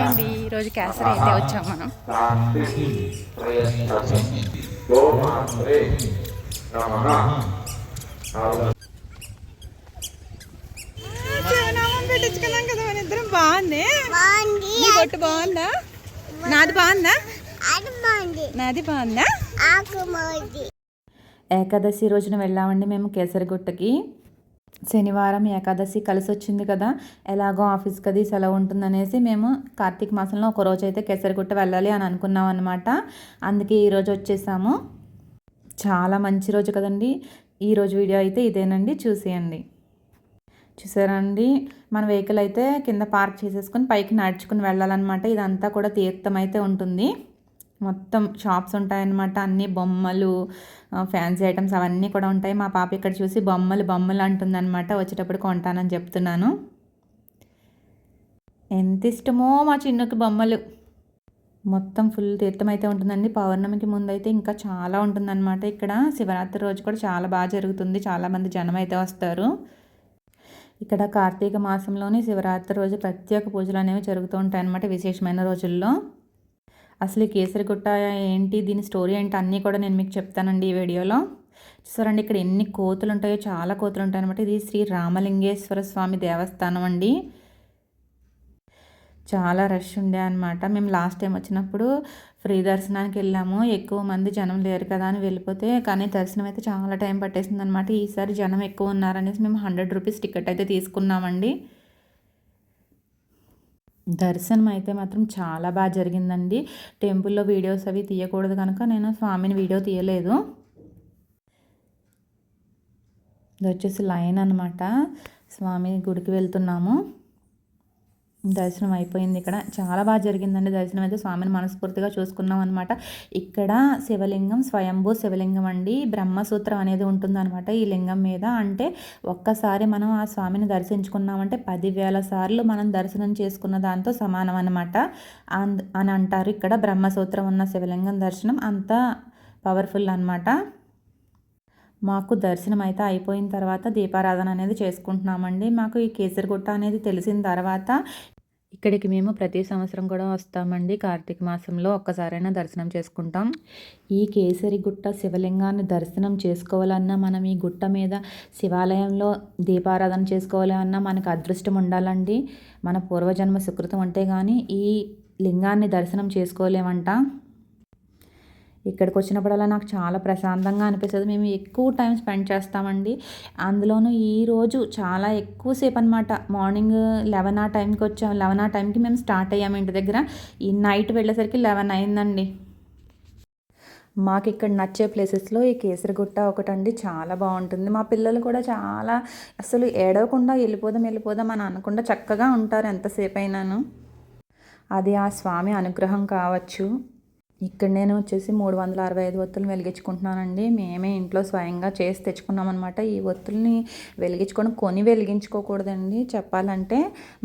Hi అండి ఈరోజు కేసరి అయితే వచ్చాం మనం. పెట్టించుకున్నాం కదా మన ఇద్దరం బాగుంది బాగుంది? నీ బొట్టు బాగుందా. నాది బాగుందా? నాది బాగుంది ఏకాదశి రోజున వెళ్ళామండి మేము కేసరిగుట్టకి. శనివారం ఏకాదశి కలిసి వచ్చింది కదా ఎలాగో ఆఫీస్కి అది సెలవు ఉంటుందనేసి మేము కార్తీక మాసంలో ఒక రోజు అయితే కేసరిగుట్ట వెళ్ళాలి అని అనుకున్నాం అనమాట అందుకే ఈరోజు వచ్చేసాము. చాలా మంచి రోజు కదండి. ఈరోజు వీడియో అయితే ఇదేనండి. చూసేయండి. చూసారా అండి? మన వెహికల్ అయితే కింద పార్క్ చేసేసుకొని పైకి నడుచుకుని వెళ్ళాలన్నమాట. ఇదంతా కూడా తీర్థం అయితే ఉంటుంది. మొత్తం షాప్స్ ఉంటాయన్నమాట. అన్ని బొమ్మలు ఫ్యాన్సీ ఐటమ్స్ అవన్నీ కూడా ఉంటాయి. మా పాప ఇక్కడ చూసి బొమ్మలు బొమ్మలు అంటుందన్నమాట. వచ్చేటప్పుడు కొంటానని చెప్తున్నాను. ఎంత ఇష్టమో మా చిన్నకి బొమ్మలు. మొత్తం ఫుల్ తీర్థం అయితే ఉంటుందండి. పౌర్ణమికి ముందు అయితే ఇంకా చాలా ఉంటుందన్నమాట ఇక్కడ. శివరాత్రి రోజు కూడా చాలా బాగా జరుగుతుంది. చాలామంది జనం అయితే వస్తారు. ఇక్కడ కార్తీక మాసంలోని శివరాత్రి రోజు ప్రత్యేక పూజలు అనేవి జరుగుతూ ఉంటాయి అన్నమాట విశేషమైన రోజుల్లో. అసలు ఈ కేసరిగుట్ట ఏంటి? దీని స్టోరీ ఏంటి? అన్నీ కూడా నేను మీకు చెప్తానండి ఈ వీడియోలో. చూసారండి ఇక్కడ ఎన్ని కోతులు ఉంటాయో చాలా కోతులు ఉంటాయి అనమాట ఇది శ్రీ రామలింగేశ్వర స్వామి దేవస్థానం అండి. చాలా రష్ ఉండే అనమాట మేము లాస్ట్ టైం వచ్చినప్పుడు ఫ్రీ దర్శనానికి వెళ్ళాము. ఎక్కువ మంది జనం లేరు కదా అని వెళ్ళిపోతే కానీ దర్శనం అయితే చాలా టైం పట్టేసింది అనమాట ఈసారి జనం ఎక్కువ ఉన్నారనేసి మేము హండ్రెడ్ రూపీస్ టికెట్ అయితే తీసుకున్నామండి. దర్శనం అయితే మాత్రం చాలా బాగా జరిగిందండి. టెంపుల్లో వీడియోస్ అవి తీయకూడదు కనుక నేను స్వామిని వీడియో తీయలేదు. ఇది వచ్చేసి లైన్ అనమాట స్వామి గుడికి వెళ్తున్నాము. దర్శనం అయిపోయింది ఇక్కడ. చాలా బాగా జరిగిందండి దర్శనం అయితే స్వామిని మనస్ఫూర్తిగా చూసుకున్నాం అనమాట ఇక్కడ శివలింగం స్వయంభూ శివలింగం అండి. బ్రహ్మసూత్రం అనేది ఉంటుందన్నమాట ఈ లింగం మీద. అంటే ఒక్కసారి మనం ఆ స్వామిని దర్శించుకున్నామంటే పదివేల సార్లు మనం దర్శనం చేసుకున్న దాంతో సమానం అనమాట అని అంటారు ఇక్కడ బ్రహ్మసూత్రం ఉన్న శివలింగం దర్శనం. అంత పవర్ఫుల్ అనమాట మాకు దర్శనం అయితే అయిపోయిన తర్వాత దీపారాధన అనేది చేసుకుంటున్నామండి. మాకు ఈ కేసరిగుట్ట అనేది తెలిసిన తర్వాత ఇక్కడికి మేము ప్రతి సంవత్సరం కూడా వస్తామండి. కార్తీక మాసంలో ఒక్కసారైనా దర్శనం చేసుకుంటాం. ఈ కేసరిగుట్ట శివలింగాన్ని దర్శనం చేసుకోవాలన్నా మనం ఈ గుట్ట మీద శివాలయంలో దీపారాధన చేసుకోవాలన్నా మనకు అదృష్టం ఉండాలండి. మన పూర్వజన్మ సుకృతం ఉంటే కానీ ఈ లింగాన్ని దర్శనం చేసుకోలేమంట. ఇక్కడికి వచ్చినప్పుడల్లా నాకు చాలా ప్రశాంతంగా అనిపిస్తుంది. మేము ఎక్కువ టైం స్పెండ్ చేస్తామండి. అందులోనూ ఈరోజు చాలా ఎక్కువసేపు అనమాట మార్నింగ్ లెవెన్ ఆ టైంకి వచ్చాం లెవెన్ ఆ టైంకి మేము స్టార్ట్ అయ్యాము ఇంటి దగ్గర. ఈ నైట్ వెళ్ళేసరికి లెవెన్ అయిందండి. మాకు ఇక్కడ నచ్చే ప్లేసెస్లో ఈ కేసరిగుట్ట ఒకటండి. చాలా బాగుంటుంది మా పిల్లలు కూడా చాలా అసలు ఏడవకుండా వెళ్ళిపోదాం వెళ్ళిపోదాం అని అనకుండా చక్కగా ఉంటారు ఎంతసేపు అయినాను అది ఆ స్వామి అనుగ్రహం కావచ్చు. ఇక్కడ నేను వచ్చేసి మూడు వందల అరవై ఐదు ఒత్తులు వెలిగించుకుంటున్నానండి. మేమే ఇంట్లో స్వయంగా చేసి తెచ్చుకున్నాం అనమాట ఈ ఒత్తుల్ని వెలిగించుకొని కొని వెలిగించుకోకూడదండి. చెప్పాలంటే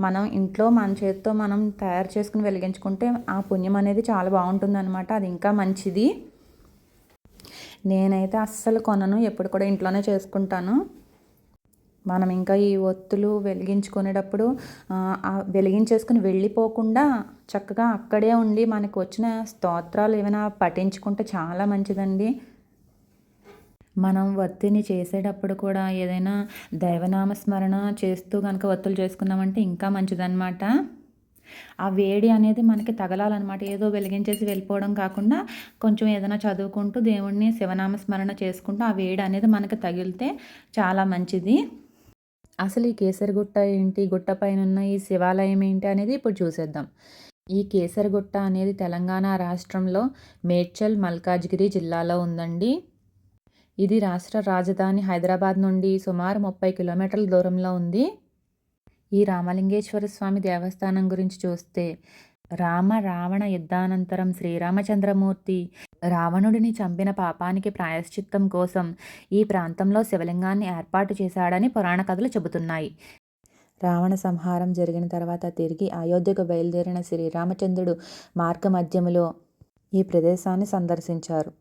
మనం ఇంట్లో మన చేతితో మనం తయారు చేసుకుని వెలిగించుకుంటే ఆ పుణ్యం అనేది చాలా బాగుంటుంది అనమాట అది ఇంకా మంచిది. నేనైతే అస్సలు కొనను ఎప్పుడు కూడా ఇంట్లోనే చేసుకుంటాను. మనం ఇంకా ఈ ఒత్తులు వెలిగించుకునేటప్పుడు వెలిగించేసుకుని వెళ్ళిపోకుండా చక్కగా అక్కడే ఉండి మనకు వచ్చిన స్తోత్రాలు ఏమైనా పఠించుకుంటే చాలా మంచిదండి. మనం ఒత్తిని చేసేటప్పుడు కూడా ఏదైనా దైవనామ స్మరణ చేస్తూ కనుక ఒత్తులు చేసుకున్నామంటే ఇంకా మంచిదన్నమాట. ఆ వేడి అనేది మనకి తగలాలన్నమాట. ఏదో వెలిగించేసి వెళ్ళిపోవడం కాకుండా కొంచెం ఏదైనా చదువుకుంటూ దేవుణ్ణి శివనామ స్మరణ చేసుకుంటూ ఆ వేడి అనేది మనకి తగిలితే చాలా మంచిది. అసలు ఈ కేసరిగుట్ట ఏంటి? గుట్ట పైన ఈ శివాలయం ఏంటి? అనేది ఇప్పుడు చూసేద్దాం. ఈ కేసరిగుట్ట అనేది తెలంగాణ రాష్ట్రంలో మేడ్చల్ మల్కాజ్గిరి జిల్లాలో ఉందండి. ఇది రాష్ట్ర రాజధాని హైదరాబాద్ నుండి సుమారు ముప్పై కిలోమీటర్ల దూరంలో ఉంది. ఈ రామలింగేశ్వర స్వామి దేవస్థానం గురించి చూస్తే రామ రావణ యుద్ధానంతరం శ్రీరామచంద్రమూర్తి రావణుడిని చంపిన పాపానికి ప్రాయశ్చిత్తం కోసం ఈ ప్రాంతంలో శివలింగాన్ని ఏర్పాటు చేశాడని పురాణ కథలు చెబుతున్నాయి. రావణ సంహారం జరిగిన తర్వాత తిరిగి అయోధ్యకు బయలుదేరిన శ్రీరామచంద్రుడు మార్గమధ్యములో ఈ ప్రదేశాన్ని సందర్శించారు.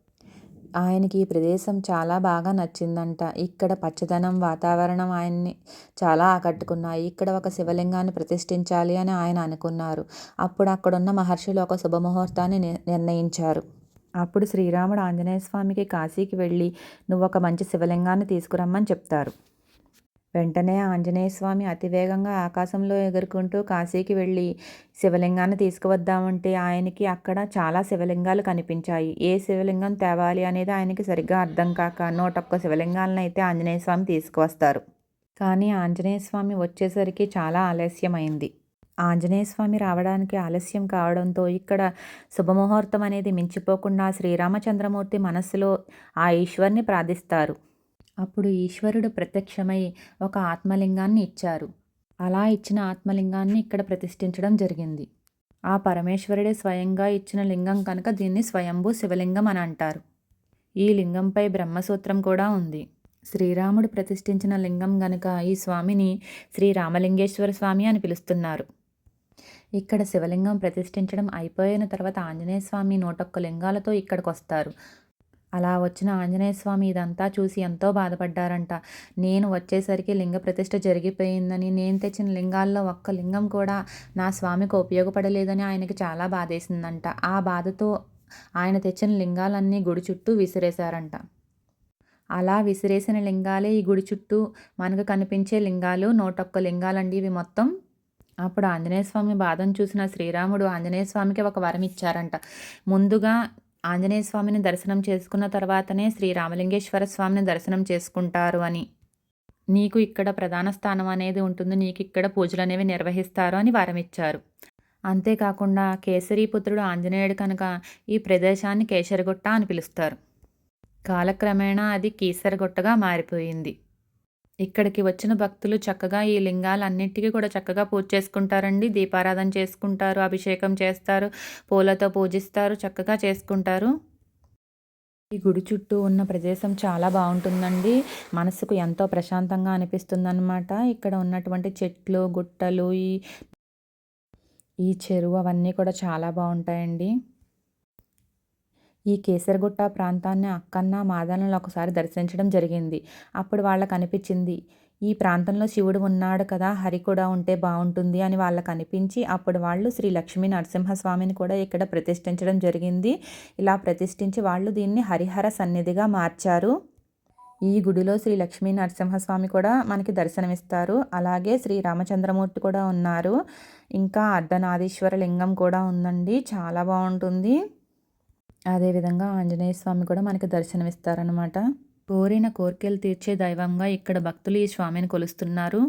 ఆయనకి ఈ ప్రదేశం చాలా బాగా నచ్చిందంట. ఇక్కడ పచ్చదనం వాతావరణం ఆయన్ని చాలా ఆకట్టుకున్నాయి. ఇక్కడ ఒక శివలింగాన్ని ప్రతిష్ఠించాలి అని ఆయన అనుకున్నారు. అప్పుడు అక్కడున్న మహర్షులు ఒక శుభముహూర్తాన్ని ని- నిర్ణయించారు. అప్పుడు శ్రీరాముడు ఆంజనేయ స్వామికి కాశీకి వెళ్ళి నువ్వు ఒక మంచి శివలింగాన్ని తీసుకురమ్మని చెప్తారు. వెంటనే ఆంజనేయ స్వామి అతివేగంగా ఆకాశంలో ఎగురుకుంటూ కాశీకి వెళ్ళి శివలింగాన్ని తీసుకువద్దామంటే ఆయనకి అక్కడ చాలా శివలింగాలు కనిపించాయి. ఏ శివలింగం తేవాలి అనేది ఆయనకి సరిగ్గా అర్థం కాక నూటొక్క శివలింగాలను అయితే ఆంజనేయ స్వామి తీసుకువస్తారు. కానీ ఆంజనేయ స్వామి వచ్చేసరికి చాలా ఆలస్యమైంది. ఆంజనేయ స్వామి రావడానికి ఆలస్యం కావడంతో ఇక్కడ శుభముహూర్తం అనేది మించిపోకుండా శ్రీరామచంద్రమూర్తి మనస్సులో ఆ ఈశ్వర్ని ప్రార్థిస్తారు. అప్పుడు ఈశ్వరుడు ప్రత్యక్షమై ఒక ఆత్మలింగాన్ని ఇచ్చారు. అలా ఇచ్చిన ఆత్మలింగాన్ని ఇక్కడ ప్రతిష్ఠించడం జరిగింది. ఆ పరమేశ్వరుడే స్వయంగా ఇచ్చిన లింగం కనుక దీన్ని స్వయంభూ శివలింగం అని అంటారు. ఈ లింగంపై బ్రహ్మసూత్రం కూడా ఉంది. శ్రీరాముడు ప్రతిష్ఠించిన లింగం గనుక ఈ స్వామిని శ్రీ రామలింగేశ్వర స్వామి అని పిలుస్తున్నారు. ఇక్కడ శివలింగం ప్రతిష్ఠించడం అయిపోయిన తర్వాత ఆంజనేయ స్వామి నూటొక్క లింగాలతో ఇక్కడికి వస్తారు అలా వచ్చిన ఆంజనేయ స్వామి ఇదంతా చూసి ఎంతో బాధపడ్డారంట. నేను వచ్చేసరికి లింగ ప్రతిష్ఠ జరిగిపోయిందని నేను తెచ్చిన లింగాల్లో ఒక్క లింగం కూడా నా స్వామికి ఉపయోగపడలేదని ఆయనకి చాలా బాధేసిందంట. ఆ బాధతో ఆయన తెచ్చిన లింగాలన్నీ గుడి చుట్టూ విసిరేశారంట. అలా విసిరేసిన లింగాలే ఈ గుడి చుట్టూ మనకు కనిపించే లింగాలు నూటొక్క లింగాలండి. ఇవి మొత్తం అప్పుడు ఆంజనేయ స్వామి బాధను చూసిన శ్రీరాముడు ఆంజనేయ స్వామికి ఒక వరం ఇచ్చారంట. ముందుగా ఆంజనేయ స్వామిని దర్శనం చేసుకున్న తర్వాతనే శ్రీ రామలింగేశ్వర స్వామిని దర్శనం చేసుకుంటారు అని. నీకు ఇక్కడ ప్రధాన స్థానం అనేది ఉంటుంది నీకు ఇక్కడ పూజలు అనేవి నిర్వహిస్తారు అని వరం ఇచ్చారు. అంతేకాకుండా కేసరీపుత్రుడు ఆంజనేయుడు కనుక ఈ ప్రదేశాన్ని కేసరిగుట్ట అని పిలుస్తారు. కాలక్రమేణా అది కీసరగుట్టగా మారిపోయింది. ఇక్కడికి వచ్చిన భక్తులు చక్కగా ఈ లింగాలన్నిటికీ కూడా చక్కగా పూజ చేసుకుంటారండి. దీపారాధన చేసుకుంటారు అభిషేకం చేస్తారు పూలతో పూజిస్తారు చక్కగా చేసుకుంటారు. ఈ గుడి చుట్టూ ఉన్న ప్రదేశం చాలా బాగుంటుందండి. మనసుకు ఎంతో ప్రశాంతంగా అనిపిస్తుందన్నమాట. ఇక్కడ ఉన్నటువంటి చెట్లు గుట్టలు ఈ ఈ చెరువు అవన్నీ కూడా చాలా బాగుంటాయండి. ఈ కేసరగుట్ట ప్రాంతాన్ని అక్కన్న మాదనలు ఒకసారి దర్శించడం జరిగింది. అప్పుడు వాళ్ళకు అనిపించింది ఈ ప్రాంతంలో శివుడు ఉన్నాడు కదా హరి కూడా ఉంటే బాగుంటుంది అని వాళ్ళకు అనిపించి అప్పుడు వాళ్ళు శ్రీ లక్ష్మీ నరసింహస్వామిని కూడా ఇక్కడ ప్రతిష్ఠించడం జరిగింది. ఇలా ప్రతిష్ఠించి వాళ్ళు దీన్ని హరిహర సన్నిధిగా మార్చారు. ఈ గుడిలో శ్రీ లక్ష్మీ నరసింహస్వామి కూడా మనకి దర్శనమిస్తారు. అలాగే శ్రీ రామచంద్రమూర్తి కూడా ఉన్నారు. ఇంకా అర్ధనాదీశ్వర లింగం కూడా ఉందండి. చాలా బాగుంటుంది. అదేవిధంగా ఆంజనేయ స్వామి కూడా మనకి దర్శనమిస్తారనమాట కోరిన కోరికలు తీర్చే దైవంగా ఇక్కడ భక్తులు ఈ స్వామిని కొలుస్తున్నారు.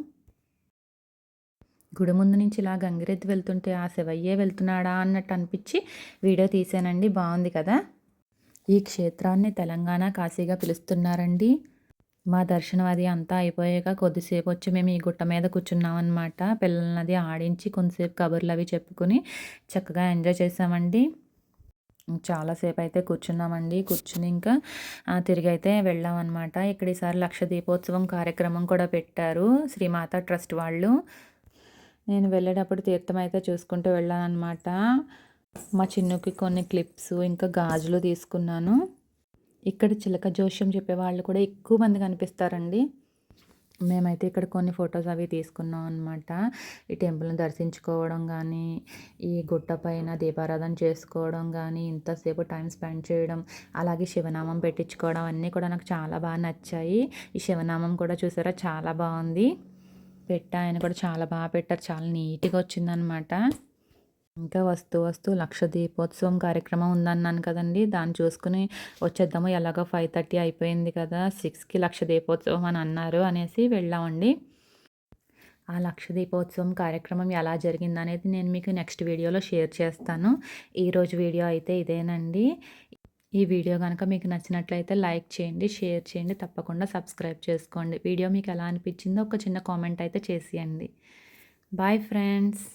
గుడి ముందు నుంచి ఇలా గంగిరెద్దు వెళ్తుంటే ఆ శివయ్యే వెళ్తున్నాడా అన్నట్టు అనిపించి వీడియో తీసానండి. బాగుంది కదా? ఈ క్షేత్రాన్ని తెలంగాణ కాశీగా పిలుస్తున్నారండి. మా దర్శనం అది అంతా అయిపోయాక కొద్దిసేపు వచ్చి మేము ఈ గుట్ట మీద కూర్చున్నాం అనమాట పిల్లలది ఆడించి కొంతసేపు కబుర్లు అవి చెప్పుకుని చక్కగా ఎంజాయ్ చేసామండి చాలాసేపు అయితే కూర్చున్నామండి. కూర్చుని ఇంకా తిరిగి అయితే వెళ్ళామన్నమాట. ఇక్కడ ఈసారి లక్ష దీపోత్సవం కార్యక్రమం కూడా పెట్టారు శ్రీమాత ట్రస్ట్ వాళ్ళు. నేను వెళ్ళేటప్పుడు తీర్థం అయితే చూసుకుంటూ వెళ్ళానమాట మా చిన్నుకి కొన్ని క్లిప్స్ ఇంకా గాజులు తీసుకున్నాను. ఇక్కడ చిలక జోష్యం చెప్పేవాళ్ళు కూడా ఎక్కువ మంది కనిపిస్తారండి. మేమైతే ఇక్కడ కొన్ని ఫొటోస్ అవి తీసుకున్నాం అనమాట ఈ టెంపుల్ని దర్శించుకోవడం కానీ ఈ గుట్ట పైన దీపారాధన చేసుకోవడం కానీ ఇంతసేపు టైం స్పెండ్ చేయడం అలాగే శివనామం పెట్టించుకోవడం అన్నీ కూడా నాకు చాలా బాగా నచ్చాయి. ఈ శివనామం కూడా చూసారా? చాలా బాగుంది. పెట్ట ఆయన కూడా చాలా బాగా పెట్టారు. చాలా నీట్గా వచ్చిందనమాట ఇంకా వస్తూ వస్తూ లక్ష దీపోత్సవం కార్యక్రమం ఉందన్నాను కదండి. దాన్ని చూసుకుని వచ్చేద్దాము. ఎలాగో ఫైవ్ థర్టీ అయిపోయింది కదా సిక్స్కి లక్ష దీపోత్సవం అని అన్నారు అనేసి వెళ్ళామండి. ఆ లక్ష దీపోత్సవం కార్యక్రమం ఎలా జరిగింది అనేది నేను మీకు నెక్స్ట్ వీడియోలో షేర్ చేస్తాను. ఈరోజు వీడియో అయితే ఇదేనండి. ఈ వీడియో కనుక మీకు నచ్చినట్లయితే లైక్ చేయండి షేర్ చేయండి తప్పకుండా సబ్స్క్రైబ్ చేసుకోండి. వీడియో మీకు ఎలా అనిపించిందో ఒక చిన్న కామెంట్ అయితే చేసేయండి. Bye friends.